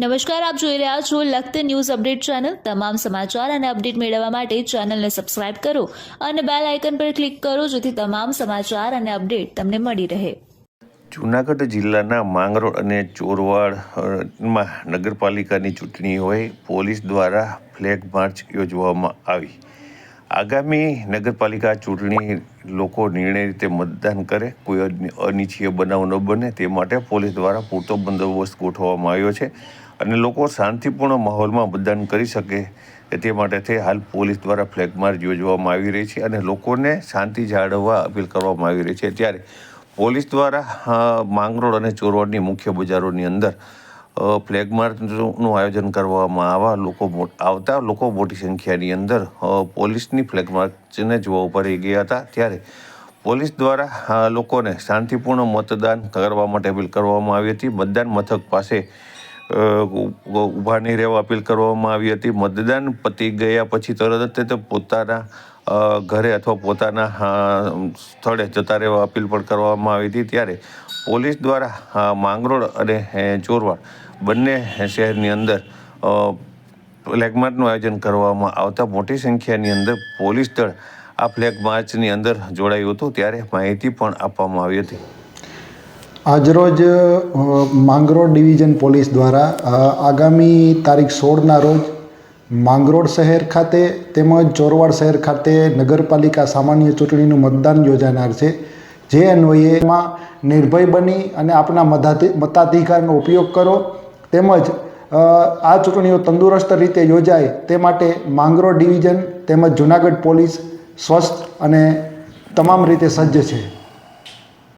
નમસ્કાર, આપ જોઈ રહ્યા છો લખત ન્યૂઝ અપડેટ ચેનલ. તમામ સમાચાર અને અપડેટ મેળવવા માટે ચેનલને સબસ્ક્રાઇબ કરો અને બેલ આઇકન પર ક્લિક કરો જેથી તમામ સમાચાર અને અપડેટ તમને મળી રહે. જૂનાગઢ જિલ્લાના માંગરોળ અને ચોરવાડમાં નગરપાલિકાની ચૂંટણી હોય પોલીસ દ્વારા ફ્લેગ માર્ચ યોજવામાં આવી. આગામી નગરપાલિકા ચૂંટણી લોકો નિર્ણય રીતે મતદાન કરે, કોઈ અનિચ્છીય બનાવ ન બને, તે માટે પોલીસ દ્વારા પૂરતો બંદોબસ્ત ગોઠવવામાં આવ્યો છે અને લોકો શાંતિપૂર્ણ માહોલમાં મતદાન કરી શકે તે માટે હાલ પોલીસ દ્વારા ફ્લેગ માર્ચ યોજવામાં આવી રહી છે અને લોકોને શાંતિ જાળવવા અપીલ કરવામાં આવી રહી છે. ત્યારે પોલીસ દ્વારા માંગરોળ અને ચોરવાડની મુખ્ય બજારોની અંદર ફ્લેગ માર્ચનું આયોજન કરવામાં આવા લોકો આવતા લોકો મોટી સંખ્યાની અંદર પોલીસની ફ્લેગ માર્ચને જોવા ઊભા ગયા હતા. ત્યારે પોલીસ દ્વારા લોકોને શાંતિપૂર્ણ મતદાન કરવા માટે અપીલ કરવામાં આવી હતી. મતદાન મથક પાસે ઊભા નહીં રહેવા અપીલ કરવામાં આવી હતી. મતદાન પતી ગયા પછી તરત જ તે પોતાના ઘરે અથવા પોતાના સ્થળે જતા રહેવા અપીલ પણ કરવામાં આવી હતી. ત્યારે પોલીસ દ્વારા માંગરોળ અને ચોરવાડ બંને શહેરની અંદર ફ્લેગ માર્ચનું આયોજન કરવામાં આવતા મોટી સંખ્યાની અંદર પોલીસ દળ આ ફ્લેગ માર્ચની અંદર જોડાયું હતું. ત્યારે માહિતી પણ આપવામાં આવી હતી. આજરોજ માંગરોળ ડિવિઝન પોલીસ દ્વારા આગામી તારીખ સોળના રોજ માંગરોળ શહેર ખાતે તેમજ ચોરવાડ શહેર ખાતે નગરપાલિકા સામાન્ય ચૂંટણીનું મતદાન યોજાનાર છે. જે અન્વયેમાં નિર્ભય બની અને મતાધિ મતાધિકારનો ઉપયોગ કરો તેમજ આ ચૂંટણીઓ તંદુરસ્ત રીતે યોજાય તે માટે માંગરોળ ડિવિઝન તેમજ જુનાગઢ પોલીસ સ્વસ્થ અને તમામ રીતે સજ્જ છે.